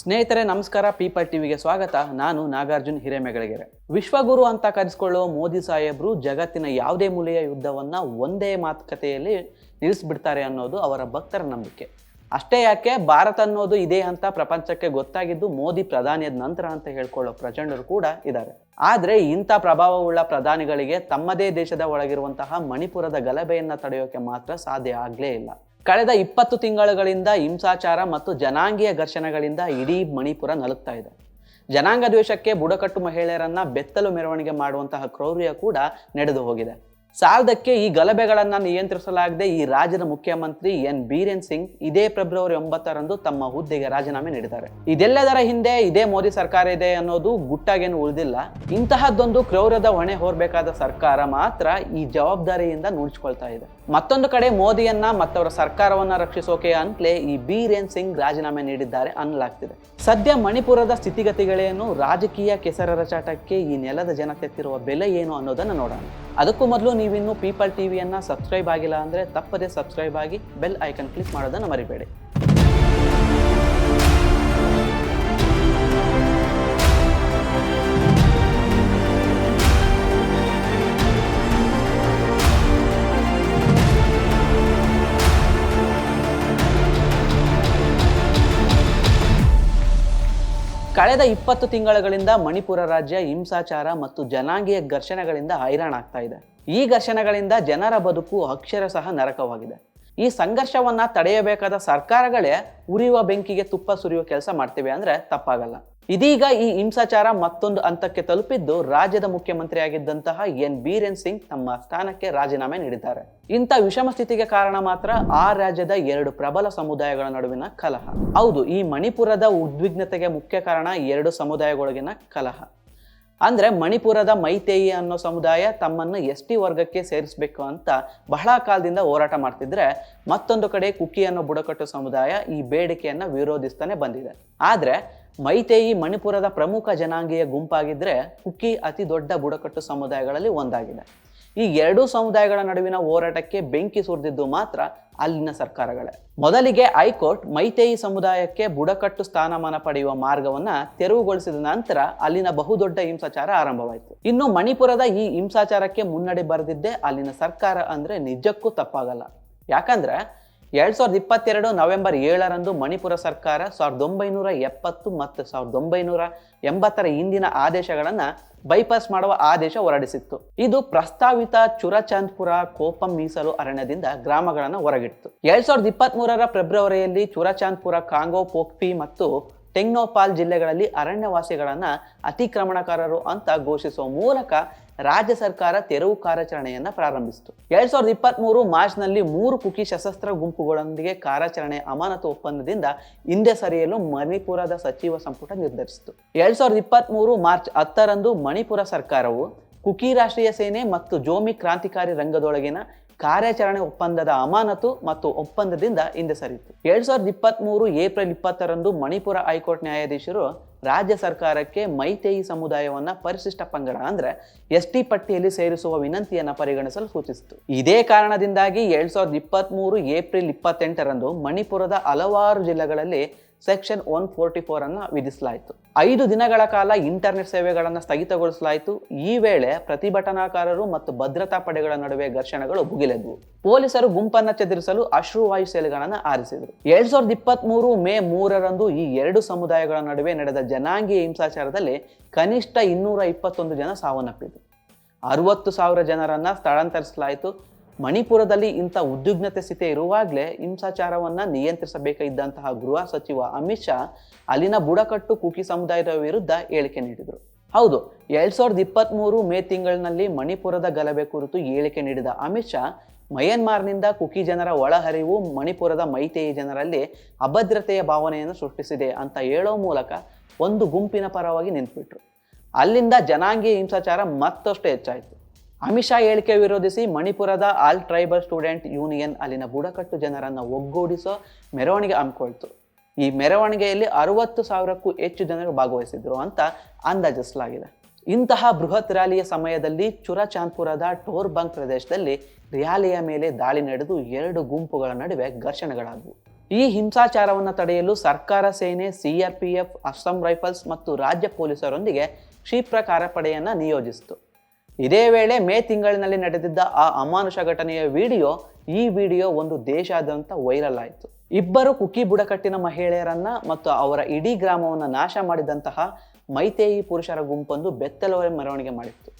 ಸ್ನೇಹಿತರೆ, ನಮಸ್ಕಾರ. ಪೀಪಲ್ ಟಿವಿಗೆ ಸ್ವಾಗತ. ನಾನು ನಾಗಾರ್ಜುನ್ ಹಿರೇಮೆಗಳಿಗೆರೆ. ವಿಶ್ವಗುರು ಅಂತ ಕರೆಸಿಕೊಳ್ಳುವ ಮೋದಿ ಸಾಹೇಬ್ರು ಜಗತ್ತಿನ ಯಾವುದೇ ಮೂಲೆಯ ಯುದ್ಧವನ್ನ ಒಂದೇ ಮಾತುಕತೆಯಲ್ಲಿ ನಿಲ್ಲಿಸ್ಬಿಡ್ತಾರೆ ಅನ್ನೋದು ಅವರ ಭಕ್ತರ ನಂಬಿಕೆ. ಅಷ್ಟೇ ಯಾಕೆ, ಭಾರತ ಅನ್ನೋದು ಇದೆ ಅಂತ ಪ್ರಪಂಚಕ್ಕೆ ಗೊತ್ತಾಗಿದ್ದು ಮೋದಿ ಪ್ರಧಾನಿಯ ನಂತರ ಅಂತ ಹೇಳ್ಕೊಳ್ಳೋ ಪ್ರಚಂಡರು ಕೂಡ ಇದ್ದಾರೆ. ಆದರೆ ಇಂಥ ಪ್ರಭಾವವುಳ್ಳ ಪ್ರಧಾನಿಗಳಿಗೆ ತಮ್ಮದೇ ದೇಶದ ಒಳಗಿರುವಂತಹ ಮಣಿಪುರದ ಗಲಭೆಯನ್ನ ತಡೆಯೋಕೆ ಮಾತ್ರ ಸಾಧ್ಯ ಆಗಲೇ ಇಲ್ಲ. ಕಳೆದ ಇಪ್ಪತ್ತು ತಿಂಗಳುಗಳಿಂದ ಹಿಂಸಾಚಾರ ಮತ್ತು ಜನಾಂಗೀಯ ಘರ್ಷಣೆಗಳಿಂದ ಇಡೀ ಮಣಿಪುರ ನಲುಗ್ತಾ ಇದೆ. ಜನಾಂಗ ದ್ವೇಷಕ್ಕೆ ಬುಡಕಟ್ಟು ಮಹಿಳೆಯರನ್ನ ಬೆತ್ತಲು ಮೆರವಣಿಗೆ ಮಾಡುವಂತಹ ಕ್ರೌರ್ಯ ಕೂಡ ನಡೆದು ಹೋಗಿದೆ. ಸಾಲದಕ್ಕೆ ಈ ಗಲಭೆಗಳನ್ನ ನಿಯಂತ್ರಿಸಲಾಗದೆ ಈ ರಾಜ್ಯದ ಮುಖ್ಯಮಂತ್ರಿ ಎನ್ ಬೀರೇನ್ ಸಿಂಗ್ ಇದೇ ಫೆಬ್ರವರಿ ಒಂಬತ್ತರಂದು ತಮ್ಮ ಹುದ್ದೆಗೆ ರಾಜೀನಾಮೆ ನೀಡಿದ್ದಾರೆ. ಇದೆಲ್ಲದರ ಹಿಂದೆ ಇದೇ ಮೋದಿ ಸರ್ಕಾರ ಇದೆ ಅನ್ನೋದು ಗುಟ್ಟಾಗೇನು ಉಳಿದಿಲ್ಲ. ಇಂತಹದ್ದೊಂದು ಕ್ರೌರ್ಯದ ಹೊಣೆ ಹೊರಬೇಕಾದ ಸರ್ಕಾರ ಮಾತ್ರ ಈ ಜವಾಬ್ದಾರಿಯಿಂದ ನುಡ್ಸ್ಕೊಳ್ತಾ ಇದೆ. ಮತ್ತೊಂದು ಕಡೆ ಮೋದಿಯನ್ನ ಮತ್ತವರ ಸರ್ಕಾರವನ್ನ ರಕ್ಷಿಸೋಕೆ ಅಂತಲೇ ಈ ಬೀರೇನ್ ಸಿಂಗ್ ರಾಜೀನಾಮೆ ನೀಡಿದ್ದಾರೆ ಅನ್ನಲಾಗ್ತಿದೆ. ಸದ್ಯ ಮಣಿಪುರದ ಸ್ಥಿತಿಗತಿಗಳೇನು ರಾಜಕೀಯ ಕೆಸರರ ಚಾಟಕ್ಕೆ ಈ ನೆಲದ ಜನ ತೆತ್ತಿರುವ ಬೆಲೆ ಏನು ಅನ್ನೋದನ್ನ ನೋಡೋಣ. ಅದಕ್ಕೂ ಮೊದಲು ನೀವಿನ್ನು ಪೀಪಲ್ ಟಿವಿಯನ್ನ ಸಬ್ಸ್ಕ್ರೈಬ್ ಆಗಿಲ್ಲ ಅಂದರೆ ತಪ್ಪದೇ ಸಬ್ಸ್ಕ್ರೈಬ್ ಆಗಿ ಬೆಲ್ ಐಕನ್ ಕ್ಲಿಕ್ ಮಾಡೋದನ್ನು ಮರಿಬೇಡಿ. ಕಳೆದ ಇಪ್ಪತ್ತು ತಿಂಗಳುಗಳಿಂದ ಮಣಿಪುರ ರಾಜ್ಯ ಹಿಂಸಾಚಾರ ಮತ್ತು ಜನಾಂಗೀಯ ಘರ್ಷಣೆಗಳಿಂದ ಹೈರಾಣಾಗ್ತಾ ಇದೆ. ಈ ಘರ್ಷಣೆಗಳಿಂದ ಜನರ ಬದುಕು ಅಕ್ಷರಶಃ ನರಕವಾಗಿದೆ. ಈ ಸಂಘರ್ಷವನ್ನ ತಡೆಯಬೇಕಾದ ಸರ್ಕಾರಗಳೇ ಉರಿಯುವ ಬೆಂಕಿಗೆ ತುಪ್ಪ ಸುರಿಯುವ ಕೆಲಸ ಮಾಡ್ತೇವೆ ಅಂದ್ರೆ ತಪ್ಪಾಗಲ್ಲ. ಇದೀಗ ಈ ಹಿಂಸಾಚಾರ ಮತ್ತೊಂದು ಹಂತಕ್ಕೆ ತಲುಪಿದ್ದು ರಾಜ್ಯದ ಮುಖ್ಯಮಂತ್ರಿಯಾಗಿದ್ದಂತಹ ಎನ್ ಬೀರೇನ್ ಸಿಂಗ್ ತಮ್ಮ ಸ್ಥಾನಕ್ಕೆ ರಾಜೀನಾಮೆ ನೀಡಿದ್ದಾರೆ. ಇಂಥ ವಿಷಮ ಸ್ಥಿತಿಗೆ ಕಾರಣ ಮಾತ್ರ ಆ ರಾಜ್ಯದ ಎರಡು ಪ್ರಬಲ ಸಮುದಾಯಗಳ ನಡುವಿನ ಕಲಹ. ಹೌದು, ಈ ಮಣಿಪುರದ ಉದ್ವಿಗ್ನತೆಗೆ ಮುಖ್ಯ ಕಾರಣ ಎರಡು ಸಮುದಾಯಗಳೊಳಗಿನ ಕಲಹ. ಅಂದ್ರೆ ಮಣಿಪುರದ ಮೈತೇಯಿ ಅನ್ನೋ ಸಮುದಾಯ ತಮ್ಮನ್ನು ಎಸ್ ಟಿ ವರ್ಗಕ್ಕೆ ಸೇರಿಸಬೇಕು ಅಂತ ಬಹಳ ಕಾಲದಿಂದ ಹೋರಾಟ ಮಾಡ್ತಿದ್ರೆ ಮತ್ತೊಂದು ಕಡೆ ಕುಕ್ಕಿ ಅನ್ನೋ ಬುಡಕಟ್ಟು ಸಮುದಾಯ ಈ ಬೇಡಿಕೆಯನ್ನು ವಿರೋಧಿಸ್ತಾನೆ ಬಂದಿದೆ. ಆದ್ರೆ ಮೈತೇಯಿ ಮಣಿಪುರದ ಪ್ರಮುಖ ಜನಾಂಗೀಯ ಗುಂಪಾಗಿದ್ದರೆ ಕುಕ್ಕಿ ಅತಿ ದೊಡ್ಡ ಬುಡಕಟ್ಟು ಸಮುದಾಯಗಳಲ್ಲಿ ಒಂದಾಗಿದೆ. ಈ ಎರಡೂ ಸಮುದಾಯಗಳ ನಡುವಿನ ಹೋರಾಟಕ್ಕೆ ಬೆಂಕಿ ಸುರಿದಿದ್ದು ಮಾತ್ರ ಅಲ್ಲಿನ ಸರ್ಕಾರಗಳೇ. ಮೊದಲಿಗೆ ಹೈಕೋರ್ಟ್ ಮೈತೇಯಿ ಸಮುದಾಯಕ್ಕೆ ಬುಡಕಟ್ಟು ಸ್ಥಾನಮಾನ ಪಡೆಯುವ ಮಾರ್ಗವನ್ನ ತೆರವುಗೊಳಿಸಿದ ನಂತರ ಅಲ್ಲಿನ ಬಹುದೊಡ್ಡ ಹಿಂಸಾಚಾರ ಆರಂಭವಾಯಿತು. ಇನ್ನು ಮಣಿಪುರದ ಈ ಹಿಂಸಾಚಾರಕ್ಕೆ ಮುನ್ನಡೆ ಬರೆದಿದ್ದೇ ಅಲ್ಲಿನ ಸರ್ಕಾರ ಅಂದ್ರೆ ನಿಜಕ್ಕೂ ತಪ್ಪಾಗಲ್ಲ. ಯಾಕಂದ್ರೆ ಎರಡ್ ಸಾವಿರದ ಇಪ್ಪತ್ತೆರಡು ನವೆಂಬರ್ ಏಳರಂದು ಮಣಿಪುರ ಸರ್ಕಾರ ಸಾವಿರದ ಒಂಬೈನೂರ ಎಪ್ಪತ್ತು ಮತ್ತು ಸಾವಿರದ ಒಂಬೈನೂರ ಎಂಬತ್ತರ ಹಿಂದಿನ ಆದೇಶಗಳನ್ನ ಬೈಪಾಸ್ ಮಾಡುವ ಆದೇಶ ಹೊರಡಿಸಿತ್ತು. ಇದು ಪ್ರಸ್ತಾವಿತ ಚುರಚಾಂದ್ಪುರ ಕೋಪಂ ಮೀಸಲು ಅರಣ್ಯದಿಂದ ಗ್ರಾಮಗಳನ್ನು ಹೊರಗಿಟ್ಟು ಎರಡ್ ಸಾವಿರದ ಇಪ್ಪತ್ತ್ ಮೂರರ ಫೆಬ್ರವರಿಯಲ್ಲಿ ಚುರಚಾಂದ್ಪುರ, ಕಾಂಗೋ ಪೋಕ್ಪಿ ಮತ್ತು ಟೆಂಗ್ನೋಪಾಲ್ ಜಿಲ್ಲೆಗಳಲ್ಲಿ ಅರಣ್ಯವಾಸಿಗಳನ್ನ ಅತಿಕ್ರಮಣಕಾರರು ಅಂತ ಘೋಷಿಸುವ ಮೂಲಕ ರಾಜ್ಯ ಸರ್ಕಾರ ತೆರವು ಕಾರ್ಯಾಚರಣೆಯನ್ನ ಪ್ರಾರಂಭಿಸಿತು. ಎರಡ್ ಸಾವಿರದ ಇಪ್ಪತ್ತ್ ಮೂರು ಮಾರ್ಚ್ನಲ್ಲಿ ಮೂರು ಕುಕಿ ಸಶಸ್ತ್ರ ಗುಂಪುಗಳೊಂದಿಗೆ ಕಾರ್ಯಾಚರಣೆ ಅಮಾನತು ಒಪ್ಪಂದದಿಂದ ಹಿಂದೆ ಸರಿಯಲು ಮಣಿಪುರದ ಸಚಿವ ಸಂಪುಟ ನಿರ್ಧರಿಸಿತು. ಎರಡ್ ಸಾವಿರದ ಇಪ್ಪತ್ತ್ ಮೂರು ಮಾರ್ಚ್ ಹತ್ತರಂದು ಮಣಿಪುರ ಸರ್ಕಾರವು ಕುಕಿ ರಾಷ್ಟ್ರೀಯ ಸೇನೆ ಮತ್ತು ಜೋಮಿ ಕ್ರಾಂತಿಕಾರಿ ರಂಗದೊಳಗಿನ ಕಾರ್ಯಾಚರಣೆ ಒಪ್ಪಂದದ ಅಮಾನತು ಮತ್ತು ಒಪ್ಪಂದದಿಂದ ಹಿಂದೆ ಸರಿಯಿತು ಎರಡ್ ಸಾವಿರದ ಇಪ್ಪತ್ತ್ ಮೂರು ಏಪ್ರಿಲ್ ಇಪ್ಪತ್ತರಂದು ಮಣಿಪುರ ಹೈಕೋರ್ಟ್ ನ್ಯಾಯಾಧೀಶರು ರಾಜ್ಯ ಸರ್ಕಾರಕ್ಕೆ ಮೈತೇಯಿ ಸಮುದಾಯವನ್ನ ಪರಿಶಿಷ್ಟ ಪಂಗಡ ಅಂದ್ರೆ ಎಸ್ ಟಿ ಪಟ್ಟಿಯಲ್ಲಿ ಸೇರಿಸುವ ವಿನಂತಿಯನ್ನು ಪರಿಗಣಿಸಲು ಸೂಚಿಸಿತು ಇದೇ ಕಾರಣದಿಂದಾಗಿ ಎರಡ್ ಸಾವಿರದ ಇಪ್ಪತ್ತ್ ಮೂರು ಏಪ್ರಿಲ್ ಇಪ್ಪತ್ತೆಂಟರಂದು ಮಣಿಪುರದ ಹಲವಾರು ಜಿಲ್ಲೆಗಳಲ್ಲಿ ಸೆಕ್ಷನ್ ಒನ್ ಫೋರ್ಟಿ ಫೋರ್ ಅನ್ನು ವಿಧಿಸಲಾಯಿತು. ಐದು ದಿನಗಳ ಕಾಲ ಇಂಟರ್ನೆಟ್ ಸೇವೆಗಳನ್ನು ಸ್ಥಗಿತಗೊಳಿಸಲಾಯಿತು. ಈ ವೇಳೆ ಪ್ರತಿಭಟನಾಕಾರರು ಮತ್ತು ಭದ್ರತಾ ಪಡೆಗಳ ನಡುವೆ ಘರ್ಷಣೆಗಳು ಭುಗಿಲೆದ್ವು. ಪೊಲೀಸರು ಗುಂಪನ್ನು ಚದುರಿಸಲು ಅಶ್ರುವಾಯು ಸೇಲ್ಗಳನ್ನು ಆರಿಸಿದರು. ಎರಡ್ ಸಾವಿರದ ಇಪ್ಪತ್ತ್ ಮೂರು ಮೇ ಮೂರರಂದು ಈ ಎರಡು ಸಮುದಾಯಗಳ ನಡುವೆ ನಡೆದ ಜನಾಂಗೀಯ ಹಿಂಸಾಚಾರದಲ್ಲಿ ಕನಿಷ್ಠ ಇನ್ನೂರ ಇಪ್ಪತ್ತೊಂದು ಜನ ಸಾವನ್ನಪ್ಪಿದರು. ಅರವತ್ತು ಸಾವಿರ ಜನರನ್ನು ಸ್ಥಳಾಂತರಿಸಲಾಯಿತು. ಮಣಿಪುರದಲ್ಲಿ ಇಂಥ ಉದ್ವಿಗ್ನತೆ ಸ್ಥಿತಿ ಇರುವಾಗಲೇ ಹಿಂಸಾಚಾರವನ್ನು ನಿಯಂತ್ರಿಸಬೇಕಿದ್ದಂತಹ ಗೃಹ ಸಚಿವ ಅಮಿತ್ ಶಾ ಅಲ್ಲಿನ ಬುಡಕಟ್ಟು ಕುಕಿ ಸಮುದಾಯದ ವಿರುದ್ಧ ಹೇಳಿಕೆ ನೀಡಿದರು. ಹೌದು, ಎರಡ್ ಸಾವಿರದ ಇಪ್ಪತ್ತ್ ಮೂರು ಮೇ ತಿಂಗಳಿನಲ್ಲಿ ಮಣಿಪುರದ ಗಲಭೆ ಕುರಿತು ಹೇಳಿಕೆ ನೀಡಿದ ಅಮಿತ್ ಶಾ, ಮಯನ್ಮಾರ್ನಿಂದ ಕುಕಿ ಜನರ ಒಳಹರಿವು ಮಣಿಪುರದ ಮೈತೇಯಿ ಜನರಲ್ಲಿ ಅಭದ್ರತೆಯ ಭಾವನೆಯನ್ನು ಸೃಷ್ಟಿಸಿದೆ ಅಂತ ಹೇಳೋ ಮೂಲಕ ಒಂದು ಗುಂಪಿನ ಪರವಾಗಿ ನಿಂತುಬಿಟ್ರು. ಅಲ್ಲಿಂದ ಜನಾಂಗೀಯ ಹಿಂಸಾಚಾರ ಮತ್ತಷ್ಟು ಹೆಚ್ಚಾಯಿತು. ಅಮಿತ್ ಶಾ ಹೇಳಿಕೆ ವಿರೋಧಿಸಿ ಮಣಿಪುರದ ಆಲ್ ಟ್ರೈಬಲ್ ಸ್ಟೂಡೆಂಟ್ ಯೂನಿಯನ್ ಅಲ್ಲಿನ ಬುಡಕಟ್ಟು ಜನರನ್ನು ಒಗ್ಗೂಡಿಸೋ ಮೆರವಣಿಗೆ ಹಮ್ಮಿಕೊಳ್ತು. ಈ ಮೆರವಣಿಗೆಯಲ್ಲಿ ಅರವತ್ತು ಸಾವಿರಕ್ಕೂ ಹೆಚ್ಚು ಜನರು ಭಾಗವಹಿಸಿದ್ರು ಅಂತ ಅಂದಾಜಿಸಲಾಗಿದೆ. ಇಂತಹ ಬೃಹತ್ ರ್ಯಾಲಿಯ ಸಮಯದಲ್ಲಿ ಚುರಚಾಂದ್ಪುರದ ಟೋರ್ಬಂಗ್ ಪ್ರದೇಶದಲ್ಲಿ ರ್ಯಾಲಿಯ ಮೇಲೆ ದಾಳಿ ನಡೆದು ಎರಡು ಗುಂಪುಗಳ ನಡುವೆ ಘರ್ಷಣೆಗಳಾದವು. ಈ ಹಿಂಸಾಚಾರವನ್ನು ತಡೆಯಲು ಸರ್ಕಾರ ಸೇನೆ ಸಿಆರ್ಪಿಎಫ್ ಅಸ್ಸಾಂ ರೈಫಲ್ಸ್ ಮತ್ತು ರಾಜ್ಯ ಪೊಲೀಸರೊಂದಿಗೆ ಕ್ಷಿಪ್ರ ಕಾರ್ಯಪಡೆಯನ್ನು ನಿಯೋಜಿಸಿತು. ಇದೇ ವೇಳೆ ಮೇ ತಿಂಗಳಿನಲ್ಲಿ ನಡೆದಿದ್ದ ಆ ಅಮಾನುಷ ಘಟನೆಯ ವಿಡಿಯೋ, ಈ ವಿಡಿಯೋ ಒಂದು ದೇಶಾದ್ಯಂತ ವೈರಲ್ ಆಯಿತು. ಇಬ್ಬರು ಕುಕ್ಕಿ ಬುಡಕಟ್ಟಿನ ಮಹಿಳೆಯರನ್ನ ಮತ್ತು ಅವರ ಇಡೀ ಗ್ರಾಮವನ್ನು ನಾಶ ಮಾಡಿದಂತಹ ಮೈತೇಯಿ ಪುರುಷರ ಗುಂಪೊಂದು ಬೆತ್ತಲವರೆ ಮೆರವಣಿಗೆ ಮಾಡಿತ್ತು.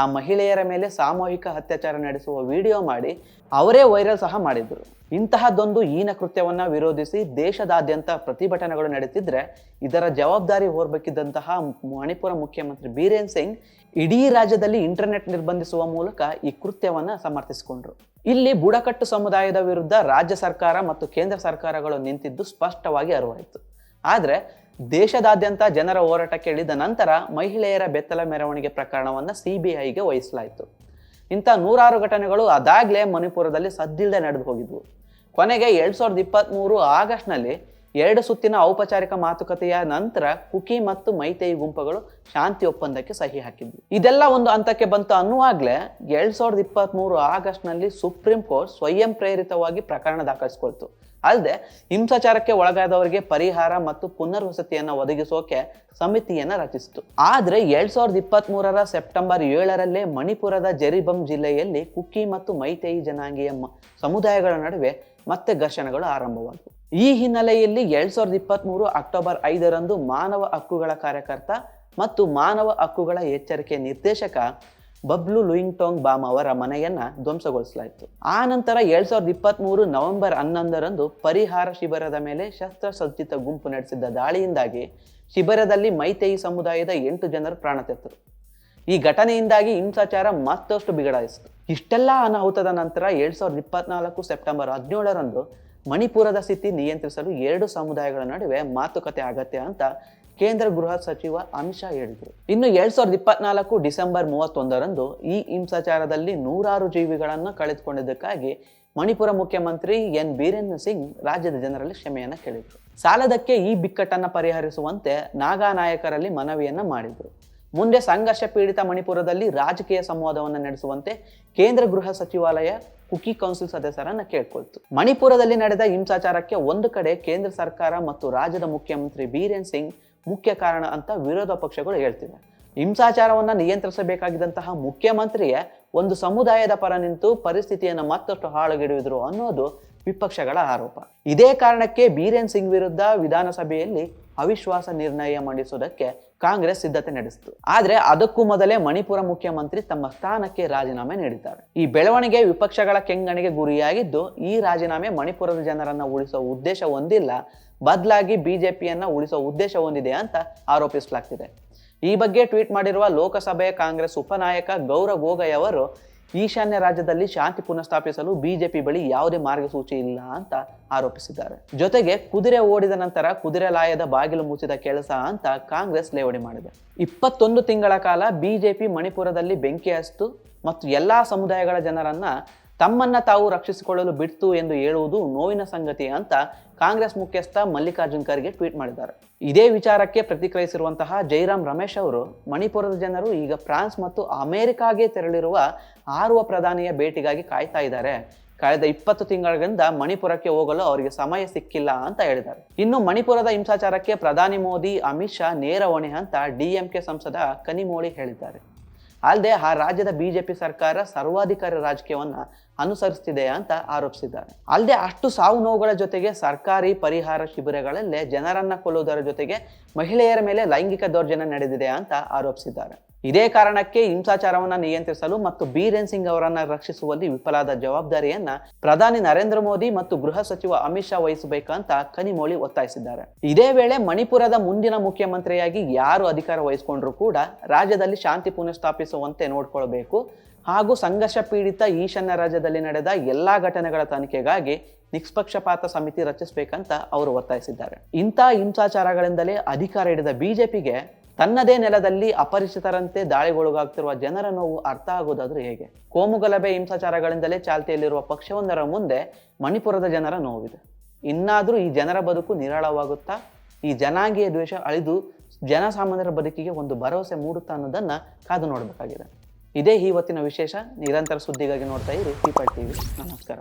ಆ ಮಹಿಳೆಯರ ಮೇಲೆ ಸಾಮೂಹಿಕ ಅತ್ಯಾಚಾರ ನಡೆಸುವ ವಿಡಿಯೋ ಮಾಡಿ ಅವರೇ ವೈರಲ್ ಸಹ ಮಾಡಿದ್ರು. ಇಂತಹದ್ದೊಂದು ಹೀನ ಕೃತ್ಯವನ್ನ ವಿರೋಧಿಸಿ ದೇಶದಾದ್ಯಂತ ಪ್ರತಿಭಟನೆಗಳು ನಡೆಸಿದ್ರೆ ಇದರ ಜವಾಬ್ದಾರಿ ಹೊರಬೇಕಿದ್ದಂತಹ ಮಣಿಪುರ ಮುಖ್ಯಮಂತ್ರಿ ಬೀರೇನ್ ಸಿಂಗ್ ಇಡೀ ರಾಜ್ಯದಲ್ಲಿ ಇಂಟರ್ನೆಟ್ ನಿರ್ಬಂಧಿಸುವ ಮೂಲಕ ಈ ಕೃತ್ಯವನ್ನು ಸಮರ್ಥಿಸಿಕೊಂಡ್ರು. ಇಲ್ಲಿ ಬುಡಕಟ್ಟು ಸಮುದಾಯದ ವಿರುದ್ಧ ರಾಜ್ಯ ಸರ್ಕಾರ ಮತ್ತು ಕೇಂದ್ರ ಸರ್ಕಾರಗಳು ನಿಂತಿದ್ದು ಸ್ಪಷ್ಟವಾಗಿ ಅರಿವಾಯಿತು. ಆದರೆ ದೇಶದಾದ್ಯಂತ ಜನರ ಹೋರಾಟಕ್ಕೆ ಇಳಿದ ನಂತರ ಮಹಿಳೆಯರ ಬೆತ್ತಲ ಮೆರವಣಿಗೆ ಪ್ರಕರಣವನ್ನ ಸಿಬಿಐಗೆ ವಹಿಸಲಾಯಿತು. ಇಂಥ ನೂರಾರು ಘಟನೆಗಳು ಅದಾಗಲೇ ಮಣಿಪುರದಲ್ಲಿ ಸದ್ದಿಲ್ಲದೆ ನಡೆದು ಹೋಗಿದ್ವು. ಕೊನೆಗೆ ಎರಡ್ ಸಾವಿರದ ಇಪ್ಪತ್ತ್ಮೂರು ಆಗಸ್ಟ್ನಲ್ಲಿ ಎರಡು ಸುತ್ತಿನ ಔಪಚಾರಿಕ ಮಾತುಕತೆಯ ನಂತರ ಕುಕಿ ಮತ್ತು ಮೈತೇಯಿ ಗುಂಪುಗಳು ಶಾಂತಿ ಒಪ್ಪಂದಕ್ಕೆ ಸಹಿ ಹಾಕಿದ್ವು. ಇದೆಲ್ಲ ಒಂದು ಹಂತಕ್ಕೆ ಬಂತು ಅನ್ನುವಾಗಲೇ ಎರಡ್ ಸಾವಿರದ ಇಪ್ಪತ್ತ್ಮೂರು ಆಗಸ್ಟ್ನಲ್ಲಿ ಸುಪ್ರೀಂ ಕೋರ್ಟ್ ಸ್ವಯಂ ಪ್ರೇರಿತವಾಗಿ ಪ್ರಕರಣ ದಾಖಲಿಸಿಕೊಳ್ತು. ಅಲ್ಲದೆ ಹಿಂಸಾಚಾರಕ್ಕೆ ಒಳಗಾದವರಿಗೆ ಪರಿಹಾರ ಮತ್ತು ಪುನರ್ವಸತಿಯನ್ನು ಒದಗಿಸೋಕೆ ಸಮಿತಿಯನ್ನ ರಚಿಸಿತು. ಆದ್ರೆ ಎರಡ್ ಸಾವಿರದ ಇಪ್ಪತ್ತ್ ಮೂರರ ಸೆಪ್ಟೆಂಬರ್ ಏಳರಲ್ಲೇ ಮಣಿಪುರದ ಜೆರಿಬಂ ಜಿಲ್ಲೆಯಲ್ಲಿ ಕುಕ್ಕಿ ಮತ್ತು ಮೈತೇಯಿ ಜನಾಂಗೀಯ ಸಮುದಾಯಗಳ ನಡುವೆ ಮತ್ತೆ ಘರ್ಷಣೆಗಳು ಆರಂಭವಾದವು. ಈ ಹಿನ್ನೆಲೆಯಲ್ಲಿ ಎರಡ್ ಸಾವಿರದ ಇಪ್ಪತ್ತ್ ಮೂರು ಅಕ್ಟೋಬರ್ ಐದರಂದು ಮಾನವ ಹಕ್ಕುಗಳ ಕಾರ್ಯಕರ್ತ ಮತ್ತು ಮಾನವ ಹಕ್ಕುಗಳ ಎಚ್ಚರಿಕೆ ನಿರ್ದೇಶಕ ಬಬ್ಲು ಲುಯಿಂಗ್ಟೋಂಗ್ ಬಾಮ್ ಅವರ ಮನೆಯನ್ನ ಧ್ವಂಸಗೊಳಿಸಲಾಯಿತು. ಆ ನಂತರ ಎರಡ್ ಸಾವಿರದ ಇಪ್ಪತ್ತ್ ಮೂರು ನವೆಂಬರ್ ಹನ್ನೊಂದರಂದು ಪರಿಹಾರ ಶಿಬಿರದ ಮೇಲೆ ಶಸ್ತ್ರಸಜ್ಜಿತ ಗುಂಪು ನಡೆಸಿದ್ದ ದಾಳಿಯಿಂದಾಗಿ ಶಿಬಿರದಲ್ಲಿ ಮೈತೇಯಿ ಸಮುದಾಯದ ಎಂಟು ಜನರು ಪ್ರಾಣ ತೆತ್ತರು. ಈ ಘಟನೆಯಿಂದಾಗಿ ಹಿಂಸಾಚಾರ ಮತ್ತಷ್ಟು ಬಿಗಡಾಯಿಸಿತು. ಇಷ್ಟೆಲ್ಲ ಅನಾಹುತದ ನಂತರ ಎರಡ್ ಸಾವಿರದ ಇಪ್ಪತ್ನಾಲ್ಕು ಸೆಪ್ಟೆಂಬರ್ ಹದಿನೇಳರಂದು ಮಣಿಪುರದ ಸ್ಥಿತಿ ನಿಯಂತ್ರಿಸಲು ಎರಡು ಸಮುದಾಯಗಳ ನಡುವೆ ಮಾತುಕತೆ ಅಗತ್ಯ ಅಂತ ಕೇಂದ್ರ ಗೃಹ ಸಚಿವ ಅಮಿತ್ ಶಾ ಹೇಳಿದರು. ಇನ್ನು ಎರಡ್ ಸಾವಿರದ ಇಪ್ಪತ್ನಾಲ್ಕು ಡಿಸೆಂಬರ್ ಮೂವತ್ತೊಂದರಂದು ಈ ಹಿಂಸಾಚಾರದಲ್ಲಿ ನೂರಾರು ಜೀವಿಗಳನ್ನು ಕಳೆದುಕೊಂಡಿದ್ದಕ್ಕಾಗಿ ಮಣಿಪುರ ಮುಖ್ಯಮಂತ್ರಿ ಎನ್ ಬೀರೇಂದ್ರ ಸಿಂಗ್ ರಾಜ್ಯದ ಜನರಲ್ಲಿ ಕ್ಷಮೆಯನ್ನ ಕೇಳಿದರು. ಸಾಲದಕ್ಕೆ ಈ ಬಿಕ್ಕಟ್ಟನ್ನು ಪರಿಹರಿಸುವಂತೆ ನಾಗಾ ನಾಯಕರಲ್ಲಿ ಮನವಿಯನ್ನ ಮಾಡಿದರು. ಮುಂದೆ ಸಂಘರ್ಷ ಪೀಡಿತ ಮಣಿಪುರದಲ್ಲಿ ರಾಜಕೀಯ ಸಂವಾದವನ್ನು ನಡೆಸುವಂತೆ ಕೇಂದ್ರ ಗೃಹ ಸಚಿವಾಲಯ ಕುಕಿ ಕೌನ್ಸಿಲ್ ಸದಸ್ಯರನ್ನ ಕೇಳ್ಕೊಳ್ತು. ಮಣಿಪುರದಲ್ಲಿ ನಡೆದ ಹಿಂಸಾಚಾರಕ್ಕೆ ಒಂದು ಕಡೆ ಕೇಂದ್ರ ಸರ್ಕಾರ ಮತ್ತು ರಾಜ್ಯದ ಮುಖ್ಯಮಂತ್ರಿ ಬೀರೇನ್ ಸಿಂಗ್ ಮುಖ್ಯ ಕಾರಣ ಅಂತ ವಿರೋಧ ಪಕ್ಷಗಳು ಹೇಳ್ತಿವೆ. ಹಿಂಸಾಚಾರವನ್ನು ನಿಯಂತ್ರಿಸಬೇಕಾಗಿದ್ದಂತಹ ಮುಖ್ಯಮಂತ್ರಿಯೇ ಒಂದು ಸಮುದಾಯದ ಪರ ನಿಂತು ಪರಿಸ್ಥಿತಿಯನ್ನು ಮತ್ತಷ್ಟು ಹಾಳುಗೆಡುವುದರು ಅನ್ನೋದು ವಿಪಕ್ಷಗಳ ಆರೋಪ. ಇದೇ ಕಾರಣಕ್ಕೆ ಬೀರೇನ್ ಸಿಂಗ್ ವಿರುದ್ಧ ವಿಧಾನಸಭೆಯಲ್ಲಿ ಅವಿಶ್ವಾಸ ನಿರ್ಣಯ ಮಂಡಿಸುವುದಕ್ಕೆ ಕಾಂಗ್ರೆಸ್ ಸಿದ್ಧತೆ ನಡೆಸಿತು. ಆದ್ರೆ ಅದಕ್ಕೂ ಮೊದಲೇ ಮಣಿಪುರ ಮುಖ್ಯಮಂತ್ರಿ ತಮ್ಮ ಸ್ಥಾನಕ್ಕೆ ರಾಜೀನಾಮೆ ನೀಡಿದ್ದಾರೆ. ಈ ಬೆಳವಣಿಗೆ ವಿಪಕ್ಷಗಳ ಕೆಂಗಣಿಗೆ ಗುರಿಯಾಗಿದ್ದು, ಈ ರಾಜೀನಾಮೆ ಮಣಿಪುರದ ಜನರನ್ನ ಉಳಿಸುವ ಉದ್ದೇಶ ಹೊಂದಿಲ್ಲ, ಬದಲಾಗಿ ಬಿಜೆಪಿಯನ್ನ ಉಳಿಸುವ ಉದ್ದೇಶ ಹೊಂದಿದೆ ಅಂತ ಆರೋಪಿಸಲಾಗ್ತಿದೆ. ಈ ಬಗ್ಗೆ ಟ್ವೀಟ್ ಮಾಡಿರುವ ಲೋಕಸಭೆಯ ಕಾಂಗ್ರೆಸ್ ಉಪನಾಯಕ ಗೌರವ್ ಗೊಗೊಯ್ ಅವರು ಈಶಾನ್ಯ ರಾಜ್ಯದಲ್ಲಿ ಶಾಂತಿ ಪುನಃಸ್ಥಾಪಿಸಲು ಬಿಜೆಪಿ ಬಳಿ ಯಾವುದೇ ಮಾರ್ಗಸೂಚಿ ಇಲ್ಲ ಅಂತ ಆರೋಪಿಸಿದ್ದಾರೆ. ಜೊತೆಗೆ ಕುದುರೆ ಓಡಿದ ನಂತರ ಕುದುರೆ ಲಾಯದ ಬಾಗಿಲು ಮುಚ್ಚಿದ ಕೆಲಸ ಅಂತ ಕಾಂಗ್ರೆಸ್ ಲೇವಡಿ ಮಾಡಿದೆ. ಇಪ್ಪತ್ತೊಂದು ತಿಂಗಳ ಕಾಲ ಬಿಜೆಪಿ ಮಣಿಪುರದಲ್ಲಿ ಬೆಂಕಿ ಹಚ್ಚಿತು ಮತ್ತು ಎಲ್ಲಾ ಸಮುದಾಯಗಳ ಜನರನ್ನ ತಮ್ಮನ್ನ ತಾವು ರಕ್ಷಿಸಿಕೊಳ್ಳಲು ಬಿಡ್ತು ಎಂದು ಹೇಳುವುದು ನೋವಿನ ಸಂಗತಿ ಅಂತ ಕಾಂಗ್ರೆಸ್ ಮುಖ್ಯಸ್ಥ ಮಲ್ಲಿಕಾರ್ಜುನ್ ಖರ್ಗೆ ಟ್ವೀಟ್ ಮಾಡಿದ್ದಾರೆ. ಇದೇ ವಿಚಾರಕ್ಕೆ ಪ್ರತಿಕ್ರಿಯಿಸಿರುವಂತಹ ಜೈರಾಮ್ ರಮೇಶ್ ಅವರು, ಮಣಿಪುರದ ಜನರು ಈಗ ಫ್ರಾನ್ಸ್ ಮತ್ತು ಅಮೆರಿಕಾಗೆ ತೆರಳಿರುವ ಆರುವ ಪ್ರಧಾನಿಯ ಭೇಟಿಗಾಗಿ ಕಾಯ್ತಾ ಇದ್ದಾರೆ. ಕಳೆದ ಇಪ್ಪತ್ತು ತಿಂಗಳಿಂದ ಮಣಿಪುರಕ್ಕೆ ಹೋಗಲು ಅವರಿಗೆ ಸಮಯ ಸಿಕ್ಕಿಲ್ಲ ಅಂತ ಹೇಳಿದ್ದಾರೆ. ಇನ್ನು ಮಣಿಪುರದ ಹಿಂಸಾಚಾರಕ್ಕೆ ಪ್ರಧಾನಿ ಮೋದಿ, ಅಮಿತ್ ಶಾ ನೇರ ಹೊಣೆ ಅಂತ ಡಿಎಂಕೆ ಸಂಸದ ಕನಿಮೋಳಿ ಹೇಳಿದ್ದಾರೆ. ಅಲ್ಲದೆ ಆ ರಾಜ್ಯದ ಬಿಜೆಪಿ ಸರ್ಕಾರ ಸರ್ವಾಧಿಕಾರಿ ರಾಜಕೀಯವನ್ನ ಅನುಸರಿಸ್ತಿದೆ ಅಂತ ಆರೋಪಿಸಿದ್ದಾರೆ. ಅಲ್ಲದೆ ಅಷ್ಟು ಸಾವು ನೋವುಗಳ ಜೊತೆಗೆ ಸರ್ಕಾರಿ ಪರಿಹಾರ ಶಿಬಿರಗಳಲ್ಲೇ ಜನರನ್ನ ಕೊಲ್ಲುವುದರ ಜೊತೆಗೆ ಮಹಿಳೆಯರ ಮೇಲೆ ಲೈಂಗಿಕ ದೌರ್ಜನ್ಯ ನಡೆದಿದೆ ಅಂತ ಆರೋಪಿಸಿದ್ದಾರೆ. ಇದೇ ಕಾರಣಕ್ಕೆ ಹಿಂಸಾಚಾರವನ್ನ ನಿಯಂತ್ರಿಸಲು ಮತ್ತು ಬೀರೇನ್ ಸಿಂಗ್ ಅವರನ್ನ ರಕ್ಷಿಸುವಲ್ಲಿ ವಿಫಲಾದ ಜವಾಬ್ದಾರಿಯನ್ನ ಪ್ರಧಾನಿ ನರೇಂದ್ರ ಮೋದಿ ಮತ್ತು ಗೃಹ ಸಚಿವ ಅಮಿತ್ ಶಾ ವಹಿಸಬೇಕಂತ ಕನಿಮೋಳಿ ಒತ್ತಾಯಿಸಿದ್ದಾರೆ. ಇದೇ ವೇಳೆ ಮಣಿಪುರದ ಮುಂದಿನ ಮುಖ್ಯಮಂತ್ರಿಯಾಗಿ ಯಾರು ಅಧಿಕಾರ ವಹಿಸಿಕೊಂಡ್ರು ಕೂಡ ರಾಜ್ಯದಲ್ಲಿ ಶಾಂತಿ ಪುನಃಸ್ಥಾಪಿಸುವಂತೆ ನೋಡ್ಕೊಳ್ಬೇಕು. ಹಾಗೂ ಸಂಘರ್ಷ ಪೀಡಿತ ಈಶಾನ್ಯ ರಾಜ್ಯದಲ್ಲಿ ನಡೆದ ಎಲ್ಲಾ ಘಟನೆಗಳ ತನಿಖೆಗಾಗಿ ನಿಷ್ಪಕ್ಷಪಾತ ಸಮಿತಿ ರಚಿಸಬೇಕಂತ ಅವರು ಒತ್ತಾಯಿಸಿದ್ದಾರೆ. ಇಂಥ ಹಿಂಸಾಚಾರಗಳಿಂದಲೇ ಅಧಿಕಾರ ಹಿಡಿದ ಬಿಜೆಪಿಗೆ ತನ್ನದೇ ನೆಲದಲ್ಲಿ ಅಪರಿಚಿತರಂತೆ ದಾಳಿಗೊಳಗಾಗ್ತಿರುವ ಜನರ ನೋವು ಅರ್ಥ ಆಗೋದಾದ್ರೂ ಹೇಗೆ? ಕೋಮುಗಲಭೆ ಹಿಂಸಾಚಾರಗಳಿಂದಲೇ ಚಾಲ್ತಿಯಲ್ಲಿರುವ ಪಕ್ಷವೊಂದರ ಮುಂದೆ ಮಣಿಪುರದ ಜನರ ನೋವಿದೆ. ಇನ್ನಾದರೂ ಈ ಜನರ ಬದುಕು ನಿರಾಳವಾಗುತ್ತಾ? ಈ ಜನಾಂಗೀಯ ದ್ವೇಷ ಅಳಿದು ಜನಸಾಮಾನ್ಯರ ಬದುಕಿಗೆ ಒಂದು ಭರವಸೆ ಮೂಡುತ್ತಾ ಅನ್ನೋದನ್ನ ಕಾದು ನೋಡಬೇಕಾಗಿದೆ. ಇದೇ ಇವತ್ತಿನ ವಿಶೇಷ. ನಿರಂತರ ಸುದ್ದಿಗಾಗಿ ನೋಡ್ತಾ ಇರಿ. ಟಿವಿ ನಮಸ್ಕಾರ.